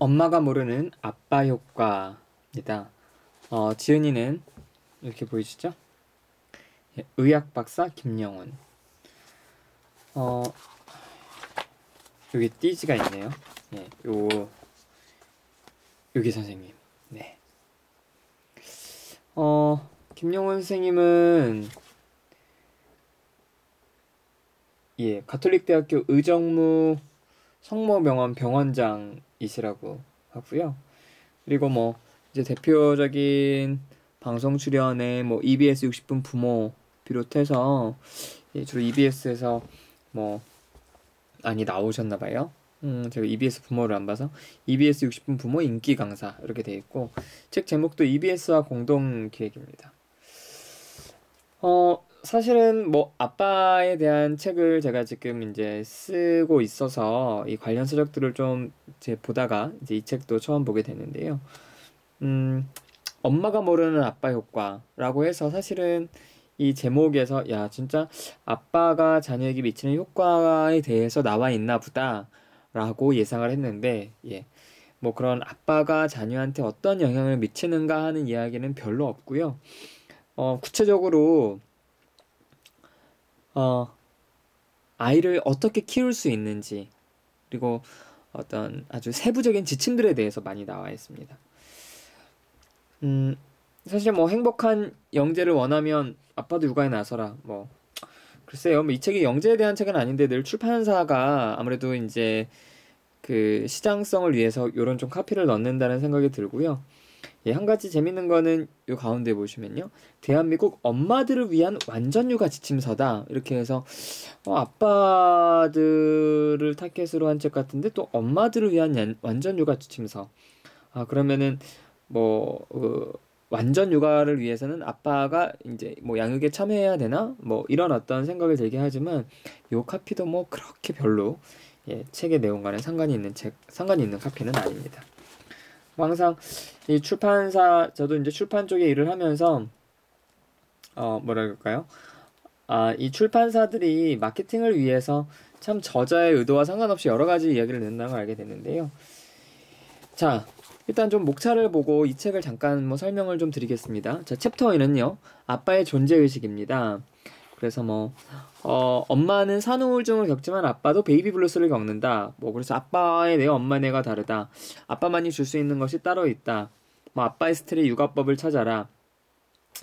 엄마가 모르는 아빠 효과입니다. 어, 지은이는 이렇게 보이시죠? 예, 의학 박사 김영훈. 어, 여기 띠지가 있네요. 예, 요 여기 선생님. 네. 어, 김영훈 선생님은 예, 가톨릭대학교 의정무 성모병원 병원장이시라고 하고요. 그리고 뭐 이제 대표적인 방송 출연에 뭐 EBS 60분 부모 비롯해서 예, 주로 EBS에서 뭐 많이 나오셨나 봐요. 음, 제가 EBS 부모를 안 봐서 EBS 60분 부모 인기 강사 이렇게 돼 있고 책 제목도 EBS와 공동 기획입니다. 어, 사실은 뭐 아빠에 대한 책을 제가 지금 이제 쓰고 있어서 이 관련 서적들을 좀 이제 보다가 이제 이 책도 처음 보게 됐는데요. 음, 엄마가 모르는 아빠 효과라고 해서 사실은 이 제목에서 야 진짜 아빠가 자녀에게 미치는 효과에 대해서 나와 있나 보다라고 예상을 했는데 예. 뭐 그런 아빠가 자녀한테 어떤 영향을 미치는가 하는 이야기는 별로 없고요. 어, 구체적으로 어, 아이를 어떻게 키울 수 있는지, 그리고 어떤 아주 세부적인 지침들에 대해서 많이 나와 있습니다. 음, 사실 뭐 행복한 영재를 원하면 아빠도 육아에 나서라. 뭐, 글쎄요. 뭐 이 책이 영재에 대한 책은 아닌데 늘 출판사가 아무래도 이제 그 시장성을 위해서 요런 좀 카피를 넣는다는 생각이 들고요. 예, 한 가지 재밌는 거는 요 가운데 보시면요. 대한민국 엄마들을 위한 완전 육아 지침서다. 이렇게 해서 어, 아빠들을 타겟으로 한 책 같은데 또 엄마들을 위한 연, 완전 육아 지침서. 아, 그러면은 뭐 어, 완전 육아를 위해서는 아빠가 이제 뭐 양육에 참여해야 되나? 뭐 이런 어떤 생각을 들게 하지만 요 카피도 뭐 그렇게 별로 예, 책의 내용과는 상관이 있는 책, 상관이 있는 카피는 아닙니다. 항상 이 출판사 저도 이제 출판 쪽에 일을 하면서 어 뭐라 그럴까요? 아, 이 출판사들이 마케팅을 위해서 참 저자의 의도와 상관없이 여러 가지 이야기를 낸다는 걸 알게 됐는데요. 자, 일단 좀 목차를 보고 이 책을 잠깐 뭐 설명을 좀 드리겠습니다. 자, 챕터 1은요. 아빠의 존재 의식입니다. 그래서 뭐 어, 엄마는 산후우울증을 겪지만 아빠도 베이비 블루스를 겪는다. 뭐 그래서 아빠의 내 엄마 내가 다르다. 아빠만이 줄 수 있는 것이 따로 있다. 뭐 아빠의 스트레 육아법을 찾아라.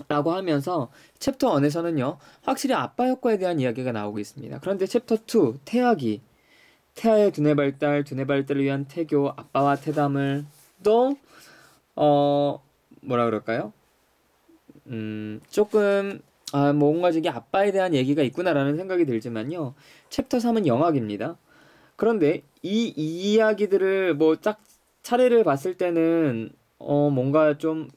라고 하면서 챕터 1에서는요. 확실히 아빠 효과에 대한 이야기가 나오고 있습니다. 그런데 챕터 2 태아기 태아의 두뇌 발달, 두뇌 발달을 위한 태교, 아빠와 태담을 또 어 뭐라 그럴까요? 음 조금 아, 뭔가 저게 아빠에 대한 얘기가 있구나라는 생각이 들지만요. 챕터 3은 영악입니다. 그런데 이, 이 이야기들을 뭐 딱 차례를 봤을 때는 어 뭔가 좀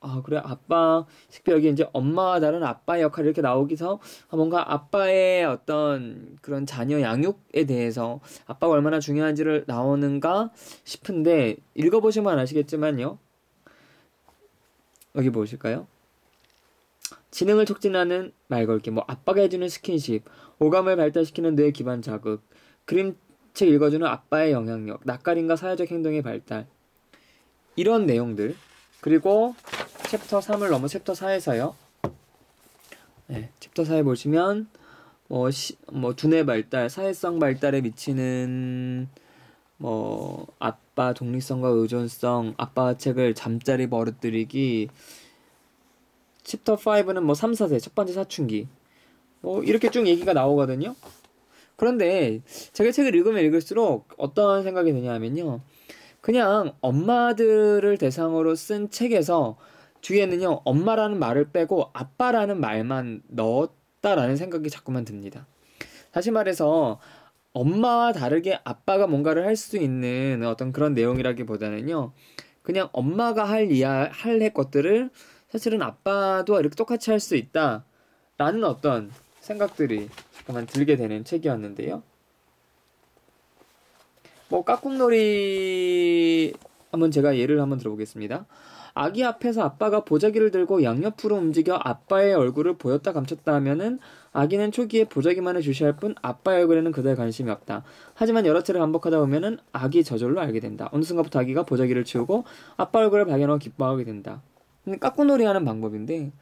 아, 그래, 아빠, 특히 여기 이제 엄마와 다른 아빠의 역할 이렇게 나오기서 뭔가 아빠의 어떤 그런 자녀 양육에 대해서 아빠가 얼마나 중요한지를 나오는가 싶은데, 읽어보시면 아시겠지만요. 여기 보실까요? 지능을 촉진하는 말 걸기, 뭐 아빠가 해주는 스킨십, 오감을 발달시키는 뇌 기반 자극, 그림책 읽어주는 아빠의 영향력, 낯가림과 사회적 행동의 발달 이런 내용들 그리고 챕터 3을 넘어 챕터 4에서요. 네, 챕터 4에 보시면 뭐, 시, 뭐 두뇌 발달, 사회성 발달에 미치는 뭐 아빠 독립성과 의존성, 아빠 책을 잠자리 버릇들이기 챕터 5는 뭐 3, 4세, 첫 번째 사춘기. 뭐 이렇게 쭉 얘기가 나오거든요. 그런데 제가 책을 읽으면 읽을수록 어떤 생각이 드냐 하면요. 그냥 엄마들을 대상으로 쓴 책에서 뒤에는요, 엄마라는 말을 빼고 아빠라는 말만 넣었다라는 생각이 자꾸만 듭니다. 다시 말해서, 엄마와 다르게 아빠가 뭔가를 할 수 있는 어떤 그런 내용이라기보다는요, 그냥 엄마가 할 이야, 할 것들을 사실은 아빠도 이렇게 똑같이 할 수 있다. 라는 어떤 생각들이 잠깐만 들게 되는 책이었는데요. 뭐, 깍꿍놀이 한번 제가 예를 한번 들어보겠습니다. 아기 앞에서 아빠가 보자기를 들고 양옆으로 움직여 아빠의 얼굴을 보였다 감췄다 하면은 아기는 초기에 보자기만을 주시할 뿐 아빠의 얼굴에는 그다지 관심이 없다. 하지만 여러 차례 반복하다 보면은 아기 저절로 알게 된다. 어느 순간부터 아기가 보자기를 치우고 아빠 얼굴을 발견하고 기뻐하게 된다. 까꾸놀이 하는 방법인데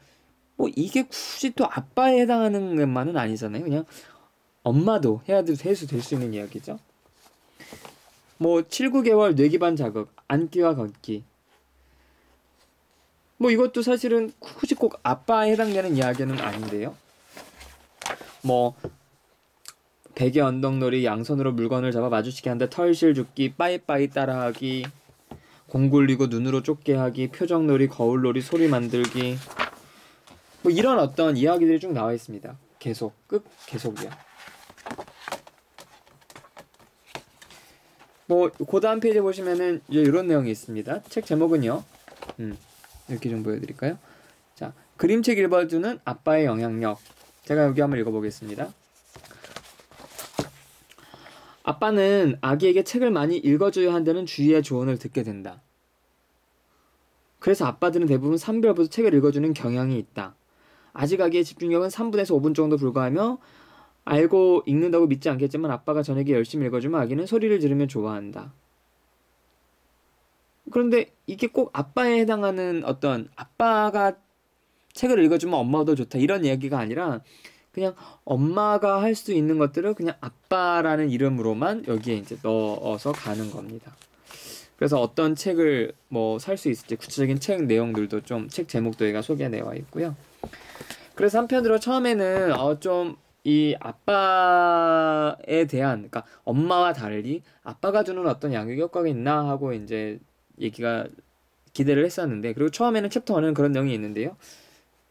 뭐 이게 굳이 또 아빠에 해당하는 것만은 아니잖아요. 그냥 엄마도 해야 될 해수 될 수 있는 이야기죠. 뭐 7, 9개월 뇌기반 자극, 앉기와 걷기. 뭐 이것도 사실은 굳이 꼭 아빠에 해당되는 이야기는 아닌데요. 뭐 베개 언덕놀이, 양손으로 물건을 잡아 마주치게 한다, 털실 줍기, 빠이빠이 따라하기, 공 굴리고 눈으로 쫓게 하기, 표정놀이, 거울놀이, 소리 만들기. 뭐 이런 어떤 이야기들이 쭉 나와 있습니다. 계속 끝 계속이요. 뭐 고다음 페이지 보시면은 이제 이런 내용이 있습니다. 책 제목은요. 음, 이렇게 좀 보여드릴까요? 자, 그림책 읽어주는 아빠의 영향력. 제가 여기 한번 읽어보겠습니다. 아빠는 아기에게 책을 많이 읽어줘야 한다는 주위의 조언을 듣게 된다. 그래서 아빠들은 대부분 3별부터 책을 읽어주는 경향이 있다. 아직 아기의 집중력은 3분에서 5분 정도 불과하며 알고 읽는다고 믿지 않겠지만 아빠가 저녁에 열심히 읽어주면 아기는 소리를 들으며 좋아한다. 그런데 이게 꼭 아빠에 해당하는 어떤 아빠가 책을 읽어주면 엄마도 좋다 이런 이야기가 아니라 그냥 엄마가 할 수 있는 것들을 그냥 아빠라는 이름으로만 여기에 이제 넣어서 가는 겁니다. 그래서 어떤 책을 뭐 살 수 있을지 구체적인 책 내용들도 좀 책 제목도 여기가 소개되어 있고요. 그래서 한편으로 처음에는 어 좀 이 아빠에 대한 그러니까 엄마와 달리 아빠가 주는 어떤 양육 효과가 있나 하고 이제 얘기가 기대를 했었는데 그리고 처음에는 챕터 1은 그런 내용이 있는데요.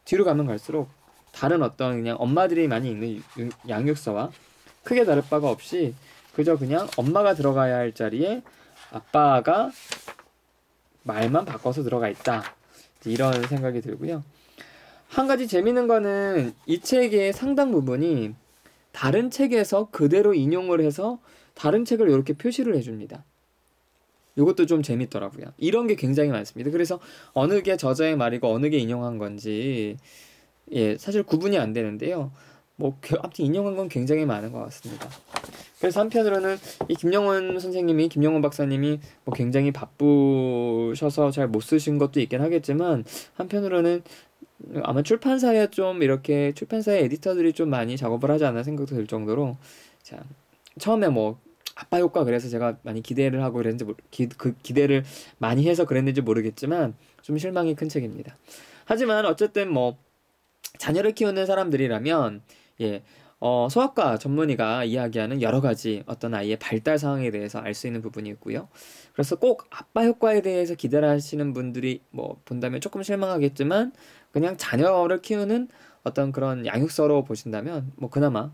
뒤로 가면 갈수록 다른 어떤 그냥 엄마들이 많이 읽는 양육서와 크게 다를 바가 없이 그저 그냥 엄마가 들어가야 할 자리에 아빠가 말만 바꿔서 들어가 있다. 이런 생각이 들고요. 한 가지 재밌는 거는 이 책의 상당 부분이 다른 책에서 그대로 인용을 해서 다른 책을 이렇게 표시를 해줍니다. 이것도 좀 재밌더라고요. 이런 게 굉장히 많습니다. 그래서 어느 게 저자의 말이고 어느 게 인용한 건지 예 사실 구분이 안 되는데요. 뭐 아무튼 인용한 건 굉장히 많은 것 같습니다. 그래서 한편으로는 이 김영원 선생님이 김영원 박사님이 뭐 굉장히 바쁘셔서 잘 못 쓰신 것도 있긴 하겠지만 한편으로는 아마 출판사에 좀 이렇게 출판사의 에디터들이 좀 많이 작업을 하지 않나 생각도 들 정도로 자 처음에 뭐 아빠 효과 그래서 제가 많이 기대를 하고 그랬는지 기, 그 기대를 많이 해서 그랬는지 모르겠지만 좀 실망이 큰 책입니다. 하지만 어쨌든 뭐 자녀를 키우는 사람들이라면 예 어, 소아과 전문의가 이야기하는 여러 가지 어떤 아이의 발달 상황에 대해서 알 수 있는 부분이 있고요. 그래서 꼭 아빠 효과에 대해서 기대를 하시는 분들이 뭐 본다면 조금 실망하겠지만 그냥 자녀를 키우는 어떤 그런 양육서로 보신다면 뭐 그나마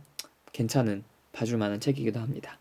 괜찮은 봐줄 만한 책이기도 합니다.